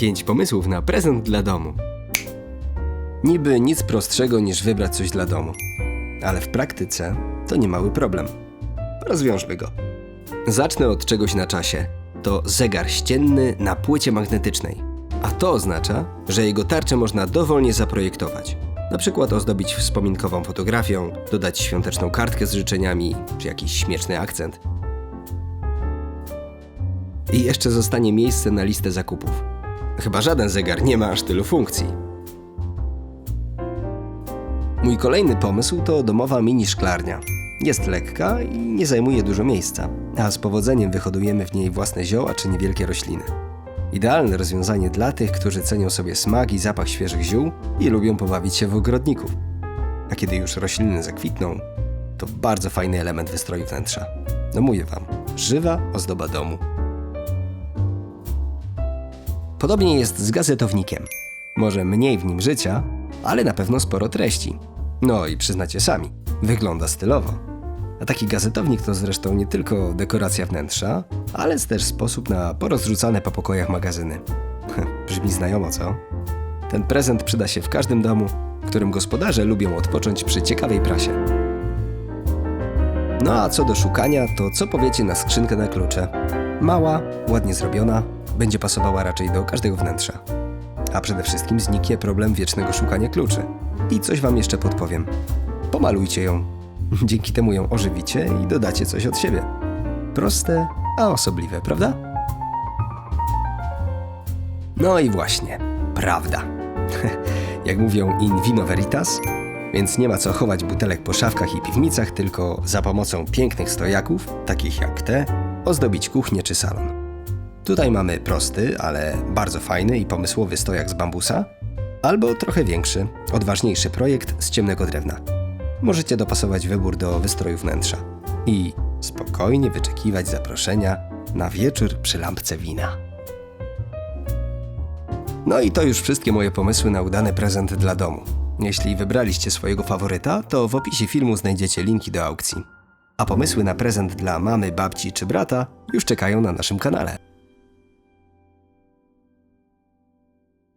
5 pomysłów na prezent dla domu. Niby nic prostszego niż wybrać coś dla domu, ale w praktyce to nie mały problem. Rozwiążmy go. Zacznę od czegoś na czasie. To zegar ścienny na płycie magnetycznej. A to oznacza, że jego tarczę można dowolnie zaprojektować. Na przykład ozdobić wspominkową fotografią, dodać świąteczną kartkę z życzeniami, czy jakiś śmieszny akcent. I jeszcze zostanie miejsce na listę zakupów. Chyba żaden zegar nie ma aż tylu funkcji. Mój kolejny pomysł to domowa mini szklarnia. Jest lekka i nie zajmuje dużo miejsca, a z powodzeniem wyhodujemy w niej własne zioła czy niewielkie rośliny. Idealne rozwiązanie dla tych, którzy cenią sobie smak i zapach świeżych ziół i lubią pobawić się w ogrodników. A kiedy już rośliny zakwitną, to bardzo fajny element wystroju wnętrza. No mówię wam, żywa ozdoba domu. Podobnie jest z gazetownikiem. Może mniej w nim życia, ale na pewno sporo treści. No i przyznacie sami, wygląda stylowo. A taki gazetownik to zresztą nie tylko dekoracja wnętrza, ale też sposób na porozrzucane po pokojach magazyny. Brzmi znajomo, co? Ten prezent przyda się w każdym domu, w którym gospodarze lubią odpocząć przy ciekawej prasie. No a co do szukania, to co powiecie na skrzynkę na klucze? Mała, ładnie zrobiona, będzie pasowała raczej do każdego wnętrza. A przede wszystkim zniknie problem wiecznego szukania kluczy. I coś wam jeszcze podpowiem. Pomalujcie ją. Dzięki temu ją ożywicie i dodacie coś od siebie. Proste, a osobliwe, prawda? No i właśnie, prawda. Jak mówią in vino veritas, więc nie ma co chować butelek po szafkach i piwnicach, tylko za pomocą pięknych stojaków, takich jak te, ozdobić kuchnię czy salon. Tutaj mamy prosty, ale bardzo fajny i pomysłowy stojak z bambusa, albo trochę większy, odważniejszy projekt z ciemnego drewna. Możecie dopasować wybór do wystroju wnętrza i spokojnie wyczekiwać zaproszenia na wieczór przy lampce wina. No i to już wszystkie moje pomysły na udany prezent dla domu. Jeśli wybraliście swojego faworyta, to w opisie filmu znajdziecie linki do aukcji. A pomysły na prezent dla mamy, babci czy brata już czekają na naszym kanale.